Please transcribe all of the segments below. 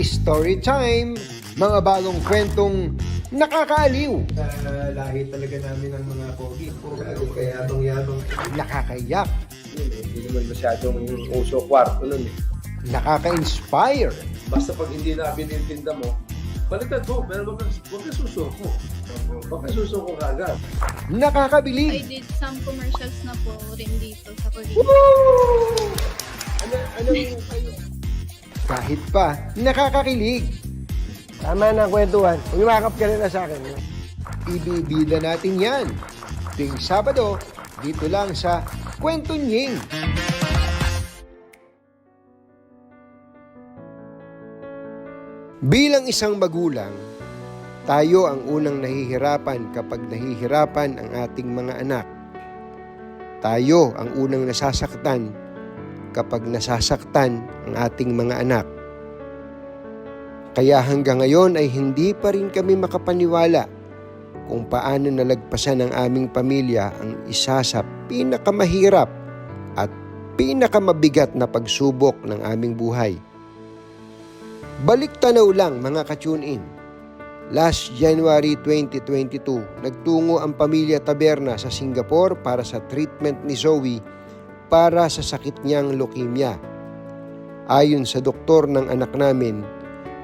Pogi Story Time! Mga bagong kwentong nakakaaliw, Sa lahi talaga namin ng mga pogi. Kaya itong yabang. nakakayak, Hindi naman masyadong uso kwarto nun eh. nakaka-inspire, Basta pag hindi na binitinda mo, baliktad mo, pero wag wag ka susuko. Wag ka susuko kagad. I nakakabilib, did some commercials na po rin dito sa Korea. Ano, kahit pa nakakakilig. Tama na ang kwentuhan. Umimakap ka na sa akin. Ibibida natin yan. Ting Sabado, dito lang sa Kwento Nying. Bilang isang magulang, tayo ang unang nahihirapan kapag nahihirapan ang ating mga anak. Tayo ang unang nasasaktan kapag nasasaktan ang ating mga anak. Kaya hanggang ngayon ay hindi pa rin kami makapaniwala kung paano nalagpasan ng aming pamilya ang isa sa pinakamahirap at pinakamabigat na pagsubok ng aming buhay. Balik tanaw lang mga ka-tune in. Last January 2022, nagtungo ang pamilya Taberna sa Singapore para sa treatment ni Zoe para sa sakit niyang leukemia. Ayon sa doktor ng anak namin,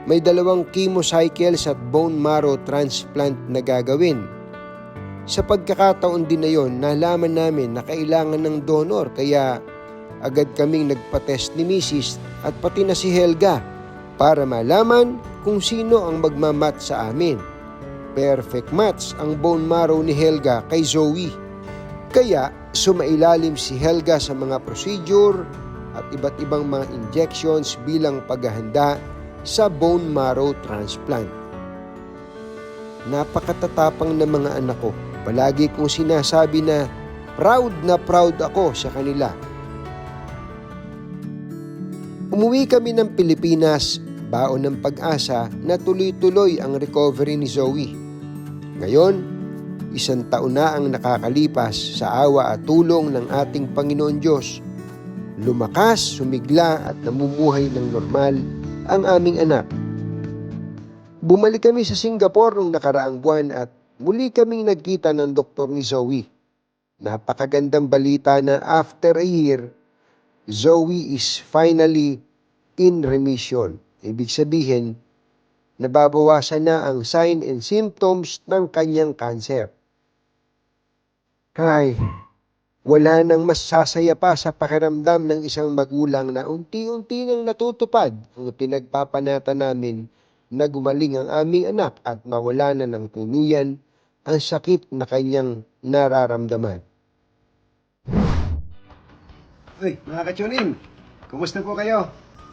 may dalawang chemo cycles at bone marrow transplant na gagawin. Sa pagkakataon din na yon, nalaman namin na kailangan ng donor kaya agad kaming nagpa-test ni Mrs. at pati na si Helga para malaman kung sino ang magmamat sa amin. Perfect match ang bone marrow ni Helga kay Zoe. Kaya sumailalim si Helga sa mga procedure at iba't ibang mga injections bilang paghahanda sa bone marrow transplant. Napakatatapang ng mga anak ko. Palagi kong sinasabi na proud na proud ako sa kanila. Umuwi kami ng Pilipinas, baon ng pag-asa na tuloy-tuloy ang recovery ni Zoe. Ngayon, isang taon na ang nakakalipas sa awa at tulong ng ating Panginoon Diyos. Lumakas, sumigla at namumuhay ng normal ang aming anak. Bumalik kami sa Singapore noong nakaraang buwan at muli kaming nagkita ng doktor ni Zoe. Napakagandang balita na after a year, Zoe is finally in remission. Ibig sabihin, nababawasan na ang sign and symptoms ng kanyang cancer. Kay, wala nang mas sasaya pa sa pakiramdam ng isang magulang na unti-unti nang natutupad ang pinagpapanata namin na gumaling ang aming anak at mawala na ng tuluyan ang sakit na kanyang nararamdaman. Uy, mga kachunin, kumusta po kayo?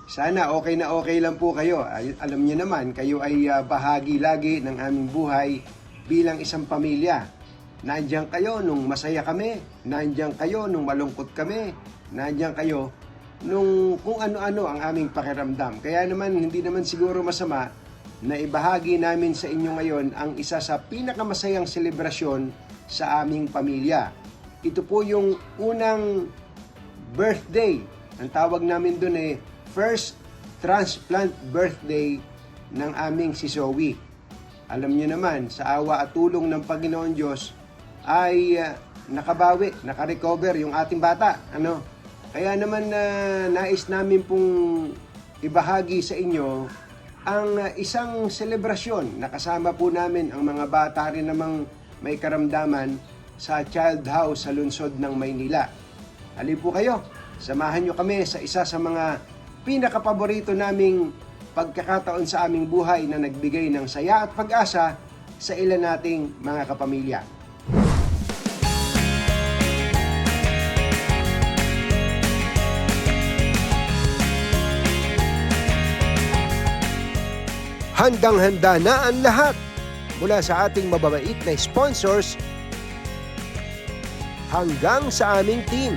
Sana okay na okay lang po kayo. Ay, alam niyo naman, kayo ay ah, bahagi lagi ng aming buhay bilang isang pamilya. Nandiyan kayo nung masaya kami, nandiyan kayo nung malungkot kami, nandiyan kayo nung kung ano-ano ang aming pakiramdam. Kaya naman, hindi naman siguro masama na ibahagi namin sa inyo ngayon ang isa sa pinakamasayang selebrasyon sa aming pamilya. Ito po yung unang birthday. Ang tawag namin doon eh, first transplant birthday ng aming si Zoe. Alam niyo naman, sa awa at tulong ng Panginoon Diyos, ay ah, nakabawi, nakarecover yung ating bata. Ano? Kaya naman na nais namin pong ibahagi sa inyo ang ah, isang selebrasyon na kasama po namin ang mga bata rin namang may karamdaman sa Child House sa lungsod ng Maynila. Halin po kayo, samahan nyo kami sa isa sa mga pinakapaborito naming pagkakataon sa aming buhay na nagbigay ng saya at pag-asa sa ilan nating mga kapamilya. Handang-handa na ang lahat mula sa ating mababait na sponsors hanggang sa aming team.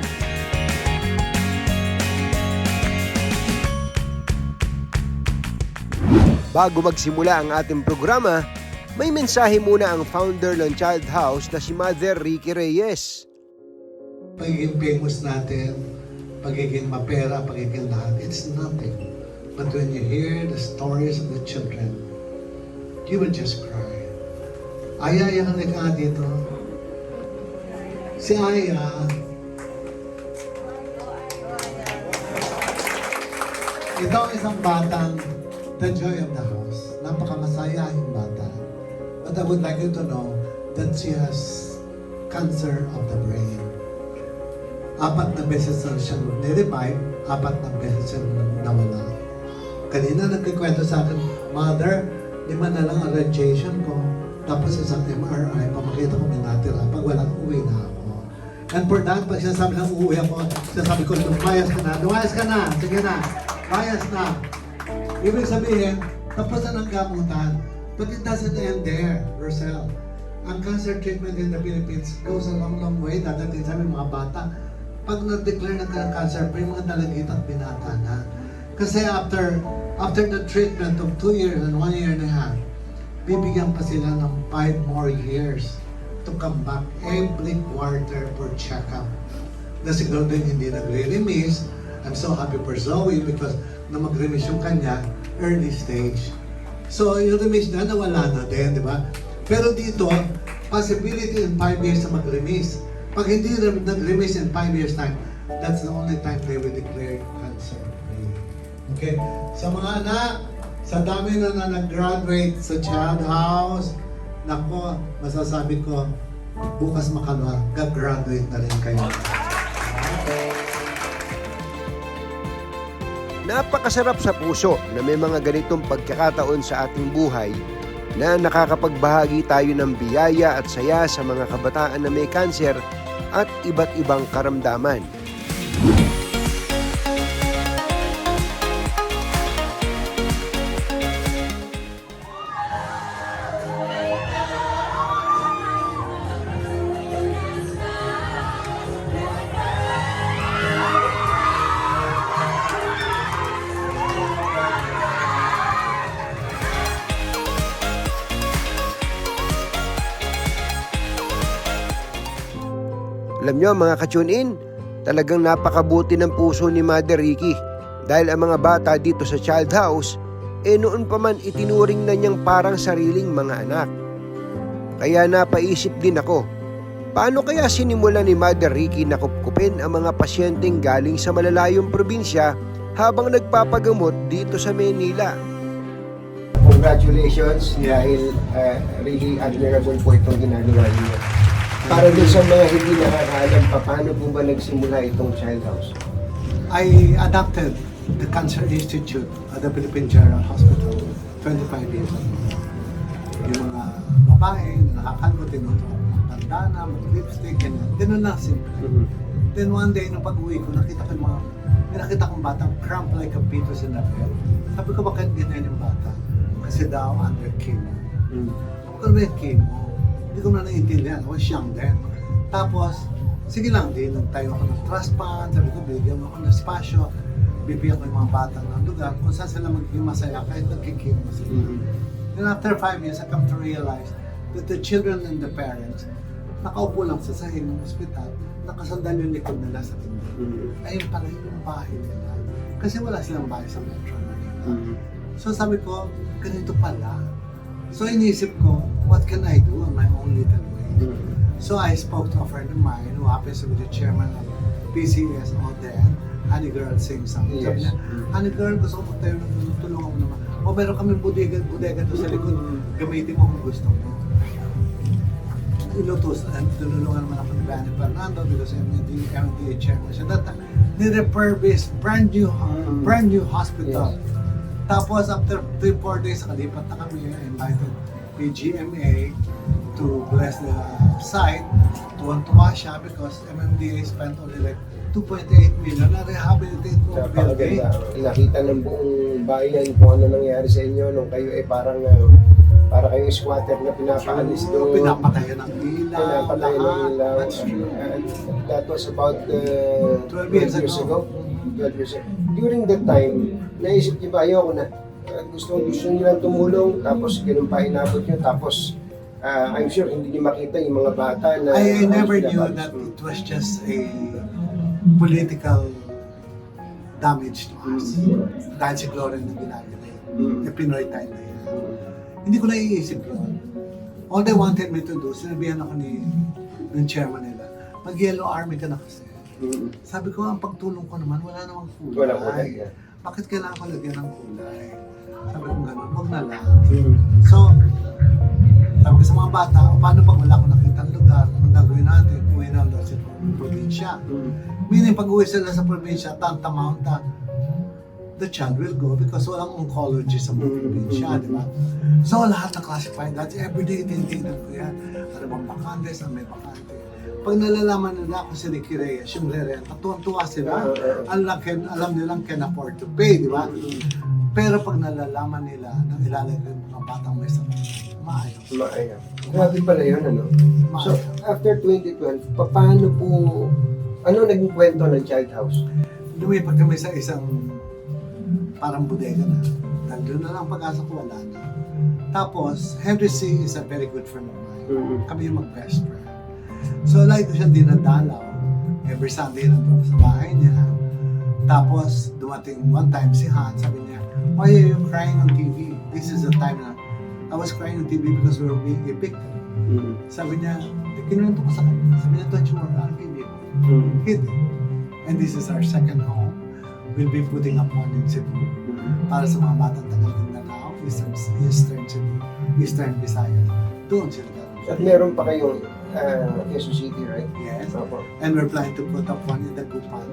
Bago magsimula ang ating programa, may mensahe muna ang founder ng Child House na si Mother Ricky Reyes. pagiging famous natin, pagiging mapera, pagiging lahat, it's nothing. But when you hear the stories of the children, you will just cry. Aya, yan ang ka dito. Si Aya, ito ang isang batang the joy of the house. Napakamasaya yung bata. But I would like you to know that she has cancer of the brain. Apat na beses siyang nirevive, apat na beses siyang nawala. Kanina nagkikwento sa akin, Mother, lima na lang ang radiation ko. Tapos isang MRI, pamakita ko may natira. Pag wala, uwi na ako. And for that, pag sinasabi lang uuwi ako, sinasabi ko, lumayas ka na, lumayas ka na, sige na, lumayas na. Ibig sabihin, tapos na ng gamutan. But it doesn't end there, Rosel. Ang cancer treatment in the Philippines goes a long, long way. Dadating sa mga bata. Pag na-declare na ka ng cancer, may mga dalagit at binata na. Kasi after after the treatment of two years and one year and a half, bibigyan pa sila ng five more years to come back every quarter for check-up. Na siguro din hindi nagre-remiss. I'm so happy for Zoe because na mag-remiss yung kanya, early stage. So, yung remiss na, nawala na din, di ba? Pero dito, possibility in 5 years na mag-remiss. Pag hindi rem- nag-remiss in 5 years time, that's the only time they will declare cancer. Okay? Sa mga anak, sa dami na na nag-graduate sa child house, nako, masasabi ko, bukas makalwa, gag-graduate na rin kayo. Napakasarap sa puso na may mga ganitong pagkakataon sa ating buhay na nakakapagbahagi tayo ng biyaya at saya sa mga kabataan na may kanser at iba't ibang karamdaman. Alam nyo mga ka-tune in, talagang napakabuti ng puso ni Mother Ricky dahil ang mga bata dito sa child house, eh noon pa man itinuring na niyang parang sariling mga anak. Kaya napaisip din ako, paano kaya sinimula ni Mother Ricky na kupkupin ang mga pasyenteng galing sa malalayong probinsya habang nagpapagamot dito sa Manila? Congratulations dahil uh, really admirable po itong ginagawa niyo. Para din sa mga hindi nakakaalam pa, paano po ba nagsimula itong child house? I adopted the Cancer Institute at the Philippine General Hospital 25 years ago. Yung mga babae na nakakalbo, tinuturo ako ng bandana, mag-lipstick, ganyan. Ganun lang simple. Then one day, nung pag-uwi ko, nakita ko yung mga, may nakita kong batang cramp like a fetus in the bed. Sabi ko, bakit ganyan yung bata? Kasi daw under chemo. Sabi ko, ano ba yung chemo? Hindi ko na naiintindihan. I was young then. Tapos, sige lang din, nagtayo ako ng trust fund. Sabi ko, bigyan mo ako ng spasyo. Bibigyan ko yung mga bata ng lugar kung saan sila magiging masaya kahit nagkikimo sila. Then after five years, I come to realize that the children and the parents, nakaupo lang sa sahig ng ospital, nakasandal yung likod nila sa pinto. Ayun pala yung bahay nila. Kasi wala silang bahay sa Metro Manila. So sabi ko, ganito pala. So iniisip ko, what can I do on my own little way? So I spoke to a friend of mine who happens to be the chairman of PCS Oden, Honey Girl Sing Song. Sabi niya, Honey Girl, gusto ko tayo ng tulungan mo naman. O meron kami bodega, bodega doon sa likod, gamitin mo kung gusto mo. Ilutos, and tinulungan naman ako ni Benny Fernando because I'm the MDA chairman. So that time, ni-refurbish, brand new, brand new hospital. Tapos after 3-4 days, nakalipat na kami. Invited PGMA to bless the site. Tuwan-tuwa siya because MMDA spent only like 2.8 million na rehabilitate mo building. Napakaganda. Nakita ng buong bayan kung ano nangyari sa inyo nung kayo ay parang uh, para kayong squatter na pinapaalis doon. Pinapatayan ng ilaw, Pinapatay ng ilaw. That's true. And that was about uh, 12 years ago. 12 years ago. During that time, naisip niyo ba, ayoko na. Gusto, gusto niyo lang tumulong, tapos ganun pa inabot niyo, tapos uh, I'm sure hindi niyo makita yung mga bata na... I, I never knew that it was just a political damage to us. Dahil si Gloria na ginagawa yun. Mm. Eh, Pinoy tayo na yun. Hindi ko naiisip yun. All they wanted me to do, sinabihan ako ni ng chairman nila, mag-yellow army ka na kasi. Mm. Sabi ko, ang pagtulong ko naman, wala namang kulay. Wala kulay. Bakit kailangan ko lagyan ng kulay? Sabi ko gano'n, huwag na lang. Mm. So, sabi ko sa mga bata, o paano pag wala akong nakita ang lugar, anong gagawin natin? Uwi na daw sa probinsya. Mm. Meaning, pag uwi sila sa probinsya, tantamount na the child will go because walang oncology sa mga probinsya, di ba? So, lahat na classified. That's everyday tinitingnan ko yan. Ano bang bakante, saan may bakante. Pag nalalaman nila ako si Ricky Reyes, yung re-renta, tuwan-tuwa sila. Alam, can, alam nilang can afford to pay, di ba? Pero pag nalalaman nila nang ilalagay yung mga batang may sakit, maayos. Maaya. Grabe pala yun, ano? So, Maayos. after 2012, pa- paano po, ano naging kwento ng child house? Lumipat kami sa isang parang bodega na. Nandun na lang pag-asa ko, wala na. Tapos, Henry C. is a very good friend of mine. Mm. Kami yung mag-best friend. So, lagi ko siya dinadalaw. Every Sunday nandun ako sa bahay niya. Tapos, dumating one time si Han, sabi niya, Why are you crying on TV? This is the time na I was crying on TV because we were being evicted. Mm. Sabi niya, kinuwento ko sa kanya. Sabi niya, worry, I'll give you. Mm. He did. And this is our second home. We'll be putting up one in Cebu Mm. para sa mga batang taga Mindanao, Eastern, Eastern Cebu, Eastern Visayas. Doon sila gagawin. At meron pa kayong uh, Quezon City, right? Yes. Opo. And we're planning to put up one in the Gupan,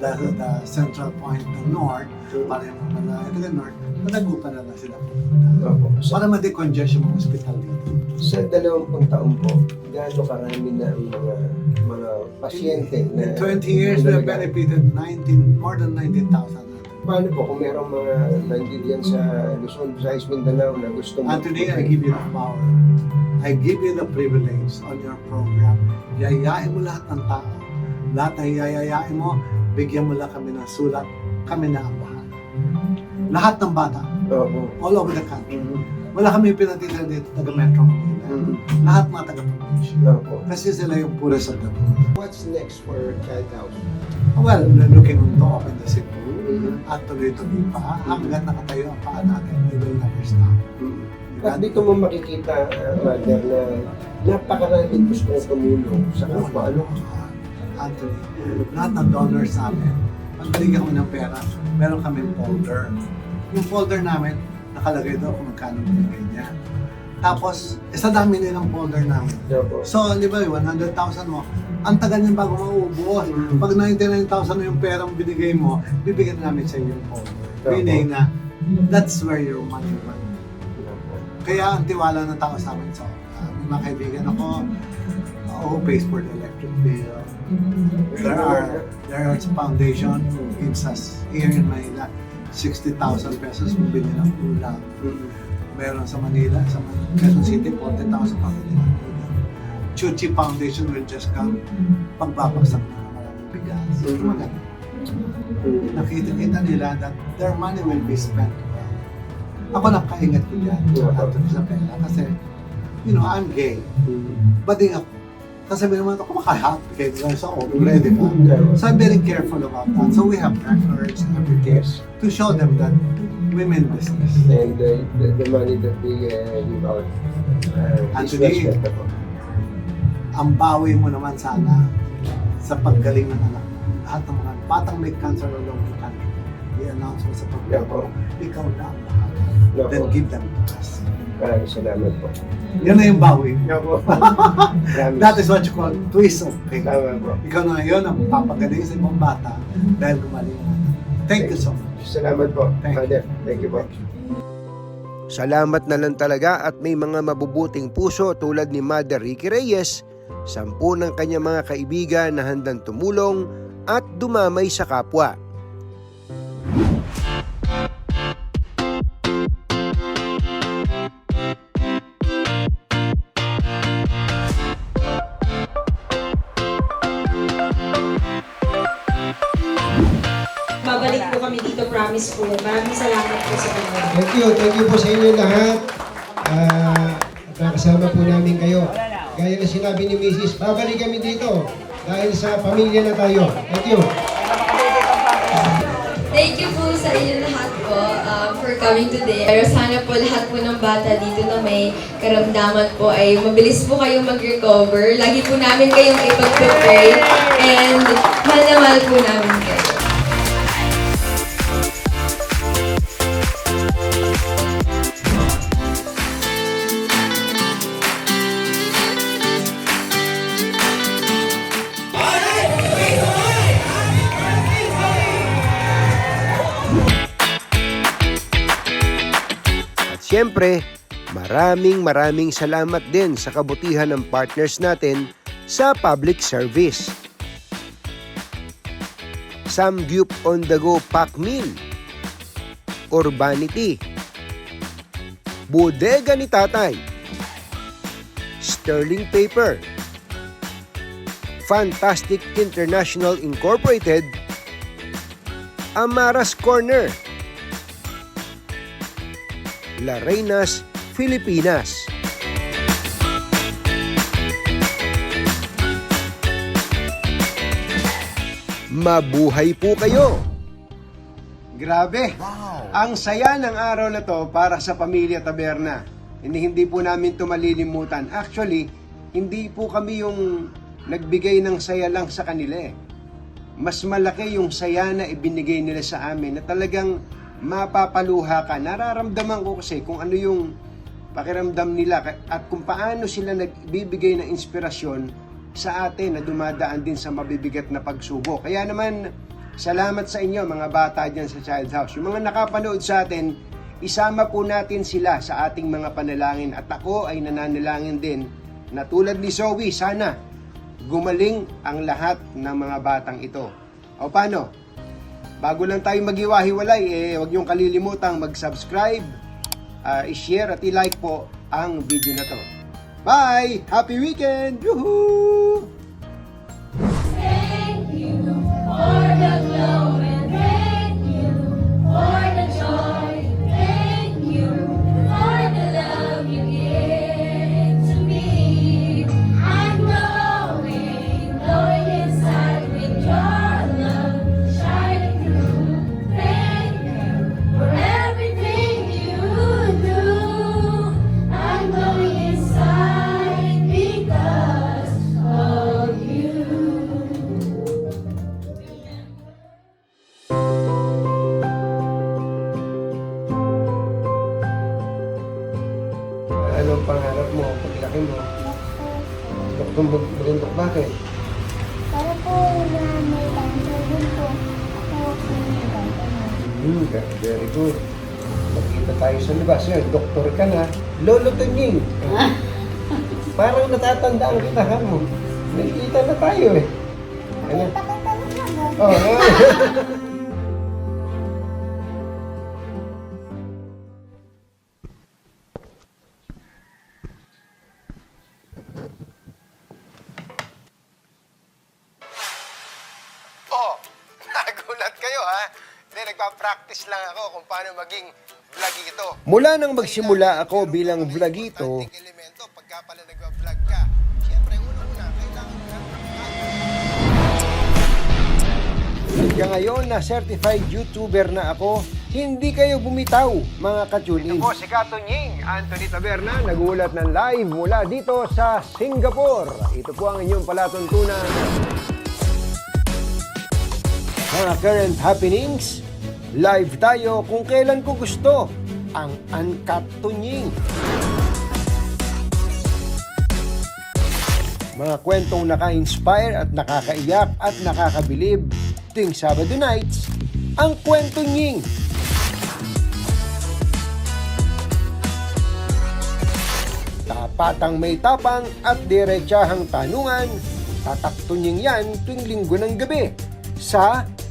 the, the central point ng North, para yung mga malayo taga North, matagupan na lang sila pupunta. Opo. Sa, Para ma-decongest yung mga hospital dito. sa dalawampung taon po, gaano karami na ang mga mga pasyente na... In 20 years, we have benefited 19, more than 19,000. Paano po kung merong mga nandiyan sa Luzon, Visayas, Mindanao na gusto mo? Anthony, I give you the power. I give you the privilege on your program. Yayayain mo lahat ng tao. Lahat na yayayain mo, bigyan mo lang kami ng sulat. Kami na ang bahala. Lahat ng bata, Opo. all over the country. Mhm. Wala kami pinatitira dito, taga Metro Manila. Mhm. Lahat mga taga probinsya. Opo. Kasi sila yung of the poor. What's next for Child House? Well, we're looking to open the Cebu Mhm. at tuloy-tuloy pa. Hanggat nakatayo ang paa natin, we will never stop. At dito mo makikita, uh, Mother, na napakaraming gustong tumulong sa kapwa. Ano? Anthony, lahat ng donors namin, binigyan kami ng pera, meron kami folder. Yung folder namin, nakalagay doon kung magkano binigay niya. Tapos, isa dami nilang folder namin. Opo. So, di ba, 100,000 mo, ang tagal niyan bago maubos. Mm. Pag 99,000 na yung perang binigay mo, bibigyan namin sa iyo yung folder. Opo. Meaning na, that's where your money went. Kaya ang tiwala ng tao sa amin. So, uh, mga kaibigan ako who pays for the electric bill. There are, there are foundation who gives us here in Manila 60,000 pesos kung bili ng ulam. Mhm. Meron sa Manila, sa Quezon City, 40,000 pang bili ng ulam. Chuchi Foundation will just come pagbabagsak na ng maraming bigas. Maganda. Mhm. Nakita-kita nila that their money will be spent well. Ako nakaingat ko dyan. Anthony sa pera, kasi, you know, I'm gay. Bading ako. Kasi sabi naman ako, makahappy kayo nila sa obre, di ba? Yeah. So I'm very careful about that. So we have records and everything to show them that women business. And uh, the, the money that they uh, give out uh, is Actually, well spent. Opo. Ang bawi mo naman sana sa paggaling ng anak. Lahat ng mga batang may cancer all over the country, i-announce mo sa Yeah, pagbabaw, po. ikaw na ang bahala. Yeah, Then give them. Maraming salamat po. Yan na yung bawi. Opo. Maraming That is what you call twist of fate. Tama po. Ikaw na ngayon ang papagaling sa ibang bata dahil gumaling anak. Thank you so much. Salamat po. Thank you. Father, thank you po. Salamat na lang talaga at may mga mabubuting puso tulad ni Mother Ricky Reyes, sampu ng kanyang mga kaibigan na handang tumulong at dumamay sa kapwa. Promise po. Maraming salamat po sa kanila. Thank you, thank you po sa inyo lahat. Ah, nakasama po namin kayo. Gaya na sinabi ni Mrs., babalik kami dito dahil sa pamilya na tayo. Thank you. Thank you po sa inyo lahat po um, for coming today. Pero sana po lahat po ng bata dito na may karamdaman po ay mabilis po kayong mag-recover. Lagi po namin kayong ipag-pray and mahal na mahal po namin kayo. Siyempre, maraming maraming salamat din sa kabutihan ng partners natin sa public service. Samgyup on the go pack meal. Urbanity. Bodega ni Tatay. Sterling Paper. Fantastic International Incorporated. Amaras Corner. La Reinas, Filipinas. Mabuhay po kayo! Grabe! Ang saya ng araw na to para sa pamilya Taberna. Hindi, hindi po namin ito malilimutan. Actually, hindi po kami yung nagbigay ng saya lang sa kanila eh. Mas malaki yung saya na ibinigay nila sa amin na talagang mapapaluha ka. Nararamdaman ko kasi kung ano yung pakiramdam nila at kung paano sila nagbibigay ng inspirasyon sa atin na dumadaan din sa mabibigat na pagsubok. Kaya naman, salamat sa inyo mga bata dyan sa Child House. Yung mga nakapanood sa atin, isama po natin sila sa ating mga panalangin at ako ay nananalangin din na tulad ni Zoe, sana gumaling ang lahat ng mga batang ito. O paano? Bago lang tayo magiwahiwalay, eh, huwag niyong kalilimutang mag-subscribe, ah, i-share at i-like po ang video na to. Bye! Happy weekend! Yuhuu! Thank you for the glow Mag- magandok bakit? Para po na may cancer din po. Ako pinigay. Hmm, ve- very good. Magkita tayo sa labas. Yan, doktor ka na. Lolo Tunying. Parang natatandaan kita ha mo. Nakikita na tayo eh. Ano? Pakita mo na Oh, Hindi, nagpa-practice lang ako kung paano maging vlogito. Mula nang magsimula ako bilang vlogito, elemento pagka pala nagva-vlog ka. Siyempre, una-una, kailangan ng hanggang ngayon na certified YouTuber na ako, hindi kayo bumitaw mga po si Katunying, Anthony Taberna, nagulat ng live mula dito sa Singapore. Ito po ang inyong palatuntunan. Mga current happenings, live tayo kung kailan ko gusto. Ang Uncut Tunying. Mga kwentong naka-inspire at nakakaiyak at nakakabilib tuwing Sabado nights, ang Kwento Nying. Tapatang may tapang at diretsahang tanungan, tataktunying yan tuwing linggo ng gabi sa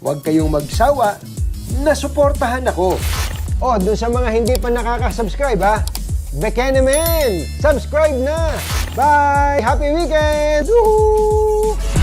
huwag kayong magsawa nasuportahan ako. Oh, dun sa mga hindi pa nakaka-subscribe ha, Bekenemen! Subscribe na! Bye! Happy weekend! Woohoo!